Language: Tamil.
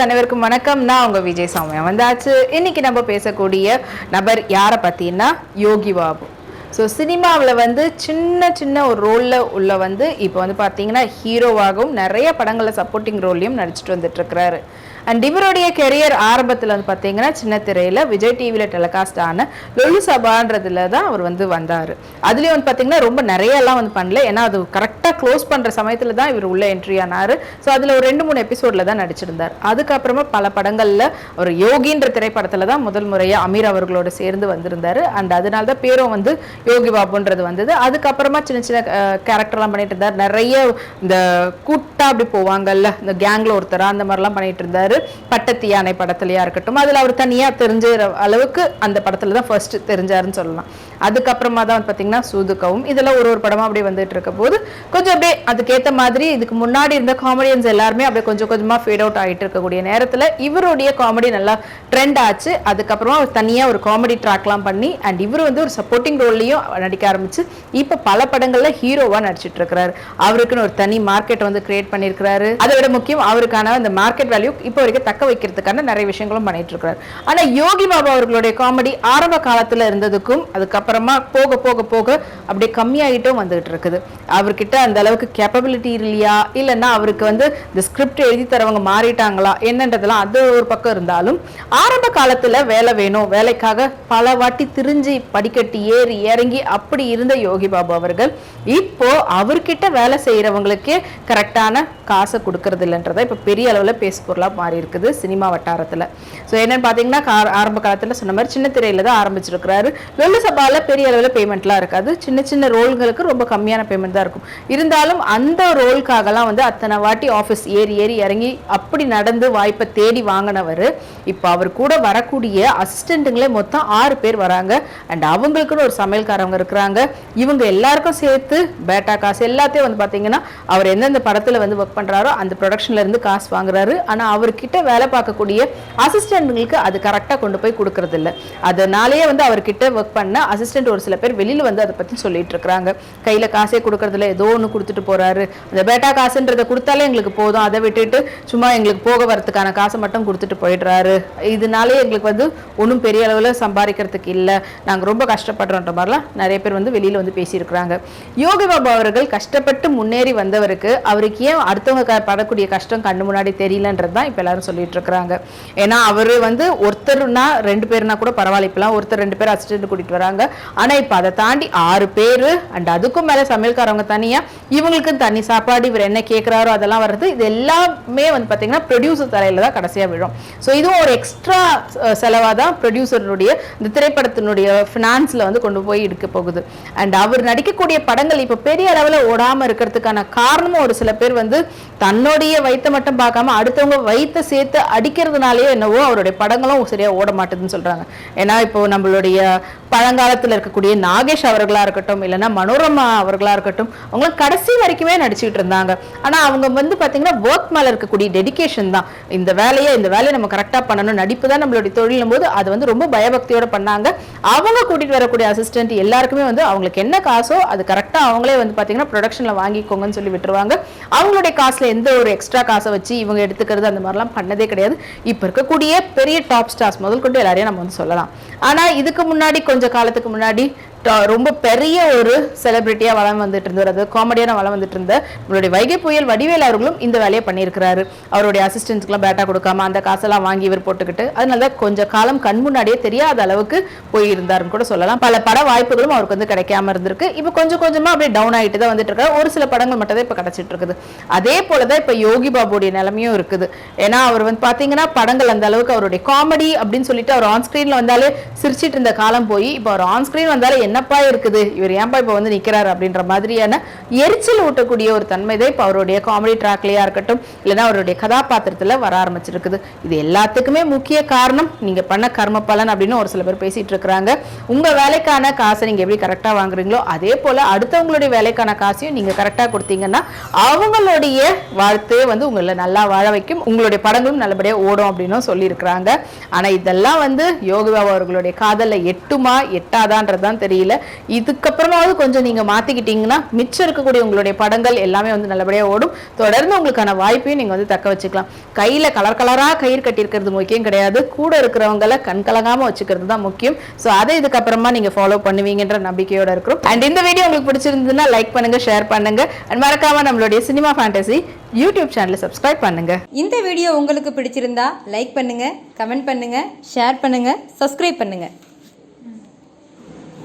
வியூவர்ஸ் அனைவருக்கும் வணக்கம். நான் உங்கள் விஜய் சௌமியா. வந்தாச்சு. இன்னைக்கு நம்ம பேசக்கூடிய நபர் யாரை பார்த்தீங்கன்னா யோகி பாபு. ஸோ சினிமாவில் வந்து சின்ன சின்ன ஒரு ரோலில் உள்ள வந்து இப்போ வந்து பார்த்தீங்கன்னா ஹீரோவாகவும் நிறைய படங்களில் சப்போர்ட்டிங் ரோல்லையும் நடிச்சிட்டு வந்துட்டுருக்கிறாரு. அண்ட் இவருடைய கெரியர் ஆரம்பத்தில் வந்து பார்த்தீங்கன்னா சின்ன திரையில் விஜய் டிவியில் டெலிகாஸ்ட் ஆன லொலு சபான்றதுல தான் அவர் வந்து வந்தார். அதுலேயும் வந்து பார்த்தீங்கன்னா ரொம்ப நிறையெல்லாம் வந்து பண்ணல. ஏன்னா அது கரெக்டாக க்ளோஸ் பண்ணுற சமயத்தில் தான் இவர் உள்ள என்ட்ரி ஆனார். ஸோ அதில் ஒரு ரெண்டு மூணு எபிசோடில் தான் நடிச்சிருந்தார். அதுக்கப்புறமா பல படங்களில் ஒரு யோகின்ற திரைப்படத்தில் தான் முதல் முறையாக அமீர் அவர்களோட சேர்ந்து வந்திருந்தார். அண்ட் அதனால தான் பேரும் வந்து யோகி பாபுன்றது வந்தது. அதுக்கப்புறமா சின்ன சின்ன கேரக்டர்லாம் பண்ணிட்டு இருந்தார். நிறைய இந்த கூட்டா அப்படி போவாங்கல்ல இந்த கேங்ல ஒருத்தராக அந்த மாதிரிலாம் பண்ணிட்டு இருந்தாரு. பட்டத்தி யானை படத்துலயா இருக்கட்டும். அதுல அவர் தனியா தெரிஞ்ச அளவுக்கு அந்த படத்துல தான் ஃபர்ஸ்ட் தெரிஞ்சாருன்னு சொல்லலாம். அதுக்கப்புறமா தான் வந்து பாத்தீங்கன்னா சூதுக்கவும் இதெல்லாம் ஒரு ஒரு படமா அப்படியே வந்துட்டு இருக்க போது கொஞ்சம் அப்படியே அதுக்கேற்ற மாதிரி இதுக்கு முன்னாடி இருந்த காமெடியன்ஸ் எல்லாருமே அப்படியே கொஞ்சம் கொஞ்சமா ஃபேட் அவுட் ஆகிட்டு இருக்கக்கூடிய நேரத்துல இவருடைய காமெடி நல்லா ட்ரெண்ட் ஆச்சு. அதுக்கப்புறமா அவர் தனியா ஒரு காமெடி ட்ராக்லாம் பண்ணி அண்ட் இவர் வந்து ஒரு சப்போர்ட்டிங் ரோல்லையும் படங்கள்லையும் நடிக்க ஆரம்பிச்சு இப்போ பல படங்களில் ஹீரோவாக நடிச்சிட்டு இருக்கிறாரு அவருக்குன்னு ஒரு தனி மார்க்கெட் வந்து கிரியேட் பண்ணியிருக்கிறாரு அதை விட முக்கியம் அவருக்கான அந்த மார்க்கெட் வேல்யூ இப்போ வரைக்கும் தக்க வைக்கிறதுக்கான நிறைய விஷயங்களும் பண்ணிட்டு இருக்கிறாரு ஆனால் யோகி பாபா அவர்களுடைய காமெடி ஆரம்ப காலத்தில் இருந்ததுக்கும் அதுக்கப்புறமா போக போக போக அப்படியே கம்மியாகிட்டும் வந்துகிட்டு இருக்குது அவர்கிட்ட அந்த அளவுக்கு கேப்பபிலிட்டி இல்லையா? இல்லைன்னா அவருக்கு வந்து இந்த ஸ்கிரிப்ட் எழுதி தரவங்க மாறிட்டாங்களா? என்னன்றதெல்லாம் அது ஒரு பக்கம் இருந்தாலும் ஆரம்ப காலத்தில் வேலை வேணும். வேலைக்காக பல வாட்டி திரிஞ்சு படிக்கட்டு ஏறி ஏற இறங்கி அப்படி இருந்த யோகி பாபு அவர்கள் இப்போ அவர்கிட்ட வேலை செய்யறவங்களுக்கே கரெக்டான காசை கொடுக்கறது இல்லைன்றதை இப்போ பெரிய அளவில் பேசுபொருளாக மாறி இருக்குது சினிமா வட்டாரத்தில். ஸோ என்னன்னு பார்த்தீங்கன்னா ஆரம்ப காலத்தில் சொன்ன மாதிரி சின்ன திரையில தான் ஆரம்பிச்சிருக்கிறாரு. லொல்லு சபாவில் பெரிய அளவில் பேமெண்ட்லாம் இருக்காது. சின்ன சின்ன ரோல்களுக்கு ரொம்ப கம்மியான பேமெண்ட் தான் இருக்கும். இருந்தாலும் அந்த ரோல்காகலாம் வந்து அத்தனை வாட்டி ஆஃபீஸ் ஏறி ஏறி இறங்கி அப்படி நடந்து வாய்ப்பை தேடி வாங்கினவர் இப்போ அவர் கூட வரக்கூடிய அசிஸ்டண்ட்டுங்களே மொத்தம் ஆறு பேர் வராங்க. அண்ட் அவங்களுக்குன்னு ஒரு சமையல் சமையல்காரவங்க இருக்கிறாங்க. இவங்க எல்லாருக்கும் சேர்த்து பேட்டா காசு எல்லாத்தையும் வந்து பார்த்தீங்கன்னா அவர் எந்தெந்த படத்தில் வந்து ஒர்க் பண்ணுறாரோ அந்த ப்ரொடக்ஷன்லேருந்து காசு வாங்குறாரு. ஆனால் அவர்கிட்ட வேலை பார்க்கக்கூடிய அசிஸ்டண்ட்டுங்களுக்கு அது கரெக்டாக கொண்டு போய் கொடுக்கறதில்ல. அதனாலேயே வந்து அவர்கிட்ட ஒர்க் பண்ண அசிஸ்டண்ட் ஒரு சில பேர் வெளியில் வந்து அதை பற்றி சொல்லிட்டு இருக்கிறாங்க. கையில் காசே கொடுக்கறதில்ல ஏதோ ஒன்று கொடுத்துட்டு போகிறாரு அந்த பேட்டா காசுன்றதை கொடுத்தாலே எங்களுக்கு போதும். அதை விட்டுட்டு சும்மா எங்களுக்கு போக வரதுக்கான காசை மட்டும் கொடுத்துட்டு போயிடுறாரு. இதனாலே எங்களுக்கு வந்து ஒன்றும் பெரிய அளவில் சம்பாதிக்கிறதுக்கு இல்லை. நாங்கள் ரொம்ப கஷ்டப்படுறோன்ற மாதிரிலாம் நிறைய பேர் வந்து வெளியில் வந்து பேசியிருக்கிறாங்க. யோகி பாபா அவர்கள் கஷ்டப்பட்டு முன்னேறி வந்தவருக்கு அவருக்கு ஏன் அடுத்தவங்க க- படக்கூடிய கஷ்டம் கண்ணு முன்னாடி தெரியலன்றது தான் இப்போ எல்லாரும் சொல்லிட்டு இருக்கிறாங்க. ஏன்னா அவர் வந்து ஒருத்தர்னா ரெண்டு பேர்னா கூட பரவாயில்ல. இப்பெல்லாம் ஒருத்தர் ரெண்டு பேர் அசிஸ்டன்ட் கூட்டிட்டு வராங்க. ஆனா இப்போ அதை தாண்டி ஆறு பேர் அண்ட் அதுக்கும் மேல சமையல்காரவங்க தனியாக இவங்களுக்கு தனி சாப்பாடு இவர் என்ன கேட்குறாரோ அதெல்லாம் வர்றது இது எல்லாமே வந்து பார்த்தீங்கன்னா ப்ரொடியூசர் தலையில தான் கடைசியா விழும். ஸோ இதுவும் ஒரு எக்ஸ்ட்ரா செலவாக தான் ப்ரொடியூசருடைய இந்த திரைப்படத்தினுடைய ஃபினான்ஸில் வந்து கொண்டு போய் இருக்க போகுது. அண்ட் அவர் நடிக்கக்கூடிய படங்கள் இப்போ பெரிய அளவில் ஓடாமல் இருக்கிறதுக்கான காரணமும் ஒரு சில பேர் வந்து தன்னுடைய வயித்தை மட்டும் பார்க்காம அடுத்தவங்க வயித்தை சேர்த்து அடிக்கிறதுனாலேயே என்னவோ அவருடைய படங்களும் சரியா ஓட மாட்டேதுன்னு சொல்றாங்க. ஏன்னா இப்போ நம்மளுடைய பழங்காலத்தில் இருக்கக்கூடிய நாகேஷ் அவர்களா இருக்கட்டும் இல்லைன்னா மனோரமா அவர்களா இருக்கட்டும் அவங்க கடைசி வரைக்குமே நடிச்சுக்கிட்டு இருந்தாங்க. ஆனா அவங்க வந்து பார்த்தீங்கன்னா ஒர்க் மேல இருக்கக்கூடிய டெடிகேஷன் தான். இந்த வேலையை இந்த வேலையை நம்ம கரெக்டா பண்ணணும். நடிப்பு தான் நம்மளுடைய தொழிலும் போது அது வந்து ரொம்ப பயபக்தியோட பண்ணாங்க. அவங்க கூட்டிகிட்டு வரக்கூடிய அசிஸ்டன்ட் எல்லாருக்குமே வந்து அவங்களுக்கு என்ன காசோ அது கரெக்டாக அவங்களே வந்து பார்த்தீங்கன்னா ப்ரொடக்ஷனில் வாங்கிக்கோங்கன்னு சொல்லி விட்டுருவாங்க. அவங்களுடைய காசில் எந்த ஒரு எக்ஸ்ட்ரா காசை வச்சு இவங்க எடுத்துக்கிறது அந்த மாதிரிலாம் பண்ணதே கிடையாது. இப்போ இருக்கக்கூடிய பெரிய டாப் ஸ்டார்ஸ் முதல் கொண்டு எல்லாரையும் நம்ம வந்து சொல்லலாம். ஆனால் இதுக்கு முன்னாடி கொஞ்சம் காலத்துக்கு முன்னாடி ரொம்ப பெரிய ஒரு செலிபிரிட்டியாக வளம் வந்துட்டு இருந்தார் அது காமெடியான வளம் வந்துட்டு இருந்த நம்மளுடைய வைகை புயல் வடிவேல் அவர்களும் இந்த வேலையை பண்ணியிருக்கிறாரு. அவருடைய அசிஸ்டன்ஸ்க்குலாம் பேட்டா கொடுக்காம அந்த காசெல்லாம் வாங்கி இவர் போட்டுக்கிட்டு அதனால தான் கொஞ்சம் காலம் கண் முன்னாடியே தெரியாத அளவுக்கு போயிருந்தாருன்னு கூட சொல்லலாம். பல பட வாய்ப்புகளும் அவருக்கு வந்து கிடைக்காம இருந்திருக்கு. இப்போ கொஞ்சம் கொஞ்சமாக அப்படியே டவுன் ஆகிட்டு தான் வந்துட்டு இருக்காரு. ஒரு சில படங்கள் மட்டும் தான் இப்போ கிடச்சிட்டு இருக்குது. அதே போல தான் இப்போ யோகி பாபுடைய நிலைமையும் இருக்குது. ஏன்னா அவர் வந்து பார்த்தீங்கன்னா படங்கள் அந்த அளவுக்கு அவருடைய காமெடி அப்படின்னு சொல்லிட்டு அவர் ஆன்ஸ்க்ரீனில் வந்தாலே சிரிச்சிட்டு இருந்த காலம் போய் இப்போ அவர் ஆன்ஸ்க்ரீன் வந்தாலே என்னப்பா இருக்குது? இவர் ஏன்பா இப்போ வந்து நிக்கிறாரு அப்படின்ற மாதிரியான எரிச்சல் ஊட்டக்கூடிய ஒரு தன்மை தான் இப்போ அவருடைய காமெடி ட்ராக்லேயா இருக்கட்டும் இல்லைன்னா அவருடைய கதாபாத்திரத்துல வர ஆரம்பிச்சிருக்குது. இது எல்லாத்துக்குமே முக்கிய காரணம் நீங்க பண்ண கர்ம பலன் அப்படின்னு ஒரு சில பேர் பேசிட்டு இருக்கிறாங்க. உங்க வேலைக்கான காசை நீங்க எப்படி கரெக்டா வாங்குறீங்களோ அதே போல அடுத்தவங்களுடைய வேலைக்கான காசையும் நீங்க கரெக்டா கொடுத்தீங்கன்னா அவங்களுடைய வாழ்த்தே வந்து உங்களை நல்லா வாழ வைக்கும். உங்களுடைய படங்களும் நல்லபடியா ஓடும் அப்படின்னும் சொல்லியிருக்கிறாங்க. ஆனா இதெல்லாம் வந்து யோகி அவர்களுடைய காதலில் எட்டுமா எட்டாதான்றது தான் தெரியும் தெரியல இதுக்கப்புறமாவது கொஞ்சம் நீங்க மாத்திக்கிட்டீங்கன்னா மிச்சம் இருக்கக்கூடிய உங்களுடைய படங்கள் எல்லாமே வந்து நல்லபடியா ஓடும். தொடர்ந்து உங்களுக்கான வாய்ப்பையும் நீங்க வந்து தக்க வச்சுக்கலாம். கையில் கலர் கலராக கயிறு கட்டியிருக்கிறது முக்கியம் கிடையாது. கூட இருக்கிறவங்கள கண் கலங்காம வச்சுக்கிறது தான் முக்கியம். ஸோ அதை இதுக்கப்புறமா நீங்க ஃபாலோ பண்ணுவீங்கன்ற நம்பிக்கையோட இருக்கிறோம். அண்ட் இந்த வீடியோ உங்களுக்கு பிடிச்சிருந்ததுன்னா லைக் பண்ணுங்க ஷேர் பண்ணுங்க. அண்ட் மறக்காமல் நம்மளுடைய சினிமா ஃபேண்டசி யூடியூப் சேனலை சப்ஸ்கிரைப் பண்ணுங்க. இந்த வீடியோ உங்களுக்கு பிடிச்சிருந்தா லைக் பண்ணுங்க கமெண்ட் பண்ணுங்க ஷேர் பண்ணுங்க சப்ஸ்கிரைப் பண்ணுங்க.